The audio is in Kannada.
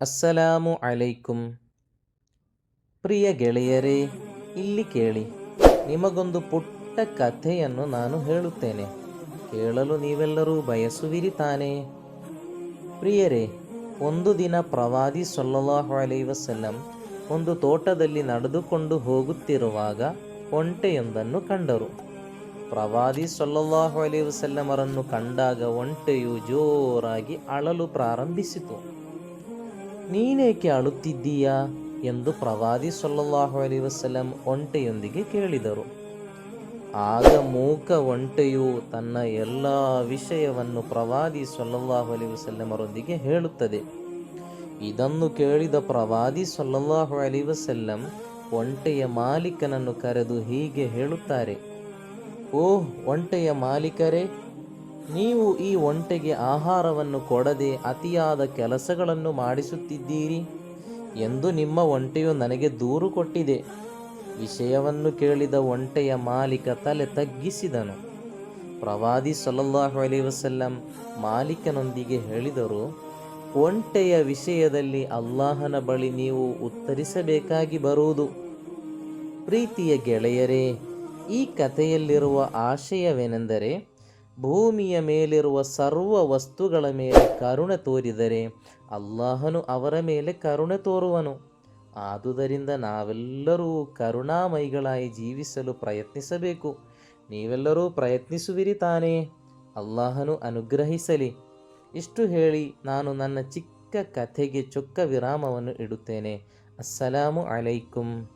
ಅಸ್ಸಲಾಮು ಅಲೈಕುಂ ಪ್ರಿಯ ಗೆಳೆಯರೇ, ಇಲ್ಲಿ ಕೇಳಿ, ನಿಮಗೊಂದು ಪುಟ್ಟ ಕಥೆಯನ್ನು ನಾನು ಹೇಳುತ್ತೇನೆ. ಕೇಳಲು ನೀವೆಲ್ಲರೂ ಬಯಸುವಿರಿ ತಾನೆ ಪ್ರಿಯರೇ, ಒಂದು ದಿನ ಪ್ರವಾದಿ ಸಲ್ಲಲ್ಲಾಹು ಅಲೈ ವಸಲ್ಲಂ ಒಂದು ತೋಟದಲ್ಲಿ ನಡೆದುಕೊಂಡು ಹೋಗುತ್ತಿರುವಾಗ ಒಂಟೆಯೊಂದನ್ನು ಕಂಡರು. ಪ್ರವಾದಿ ಸೊಲ್ಲಲ್ಲಾಹು ಅಲೈ ವಸಲ್ಲಮರನ್ನು ಕಂಡಾಗ ಒಂಟೆಯು ಜೋರಾಗಿ ಅಳಲು ಪ್ರಾರಂಭಿಸಿತು. ನೀನೇಕೆ ಅಳುತ್ತಿದ್ದೀಯಾ? ಎಂದು ಪ್ರವಾದಿ ಸೊಲ್ಲಲ್ಲಾಹು ಅಲಿ ವಸಲಂ ಒಂಟೆಯೊಂದಿಗೆ ಕೇಳಿದರು. ಆಗ ಮೂಕ ಒಂಟೆಯು ತನ್ನ ಎಲ್ಲ ವಿಷಯವನ್ನು ಪ್ರವಾದಿ ಸೊಲ್ಲಲ್ಲಾಹು ಅಲಿ ವಸಲ್ಲಮರೊಂದಿಗೆ ಹೇಳುತ್ತದೆ. ಇದನ್ನು ಕೇಳಿದ ಪ್ರವಾದಿ ಸೊಲ್ಲಲ್ಲಾಹು ಅಲಿ ವಸಲ್ಲಂ ಒಂಟೆಯ ಮಾಲೀಕನನ್ನು ಕರೆದು ಹೀಗೆ ಹೇಳುತ್ತಾರೆ. ಓಹ್, ಒಂಟೆಯ ಮಾಲೀಕರೇ ನೀವು ಈ ಒಂಟೆಗೆ ಆಹಾರವನ್ನು ಕೊಡದೆ ಅತಿಯಾದ ಕೆಲಸಗಳನ್ನು ಮಾಡಿಸುತ್ತಿದ್ದೀರಿ ಎಂದು ನಿಮ್ಮ ಒಂಟೆಯು ನನಗೆ ದೂರು ಕೊಟ್ಟಿದೆ. ವಿಷಯವನ್ನು ಕೇಳಿದ ಒಂಟೆಯ ಮಾಲೀಕ ತಲೆ ತಗ್ಗಿಸಿದನು. ಪ್ರವಾದಿ ಸಲ್ಲಲ್ಲಾಹು ಅಲಿ ವಸಲ್ಲಂ ಮಾಲೀಕನೊಂದಿಗೆ ಹೇಳಿದರು, ಒಂಟೆಯ ವಿಷಯದಲ್ಲಿ ಅಲ್ಲಾಹನ ಬಳಿ ನೀವು ಉತ್ತರಿಸಬೇಕಾಗಿ ಬರುವುದು. ಪ್ರೀತಿಯ ಗೆಳೆಯರೇ, ಈ ಕಥೆಯಲ್ಲಿರುವ ಆಶಯವೇನೆಂದರೆ ಭೂಮಿಯ ಮೇಲಿರುವ ಸರ್ವ ವಸ್ತುಗಳ ಮೇಲೆ ಕರುಣೆ ತೋರಿದರೆ ಅಲ್ಲಾಹನು ಅವರ ಮೇಲೆ ಕರುಣೆ ತೋರುವನು. ಆದುದರಿಂದ ನಾವೆಲ್ಲರೂ ಕರುಣಾಮಯಿಗಳಾಗಿ ಜೀವಿಸಲು ಪ್ರಯತ್ನಿಸಬೇಕು. ನೀವೆಲ್ಲರೂ ಪ್ರಯತ್ನಿಸುವಿರಿ ತಾನೇ. ಅಲ್ಲಾಹನು ಅನುಗ್ರಹಿಸಲಿ. ಇಷ್ಟು ಹೇಳಿ ನಾನು ನನ್ನ ಚಿಕ್ಕ ಕಥೆಗೆ ಚೊಕ್ಕ ವಿರಾಮವನ್ನು ಇಡುತ್ತೇನೆ. ಅಸ್ಸಲಾಮು ಅಲೈಕುಂ.